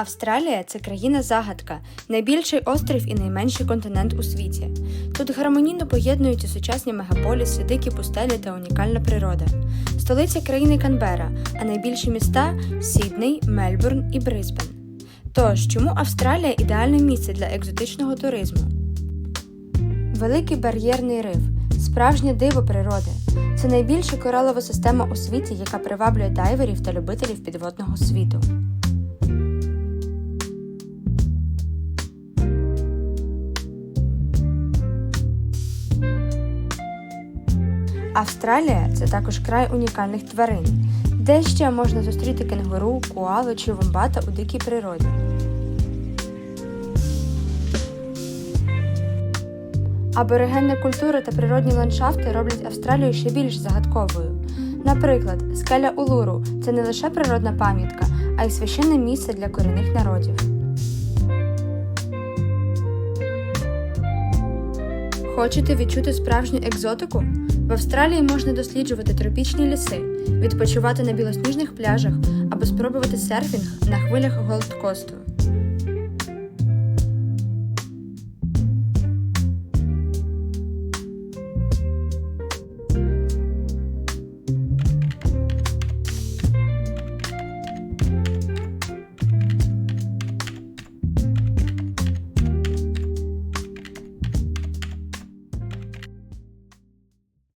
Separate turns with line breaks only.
Австралія це країна-загадка, найбільший острів і найменший континент у світі. Тут гармонійно поєднуються сучасні мегаполіси, дикі пустелі та унікальна природа. Столиця країни Канбера, а найбільші міста Сідней, Мельбурн і Брисбен. Тож, чому Австралія ідеальне місце для екзотичного туризму? Великий бар'єрний риф справжнє диво природи. Це найбільша коралова система у світі, яка приваблює дайверів та любителів підводного світу. Австралія це також край унікальних тварин, де ще можна зустріти кенгуру, коалу чи вомбата у дикій природі. Аборигенна культура та природні ландшафти роблять Австралію ще більш загадковою. Наприклад, скеля Улуру це не лише природна пам'ятка, а й священне місце для корінних народів. Хочете відчути справжню екзотику? В Австралії можна досліджувати тропічні ліси, відпочивати на білосніжних пляжах або спробувати серфінг на хвилях Голд-Косту.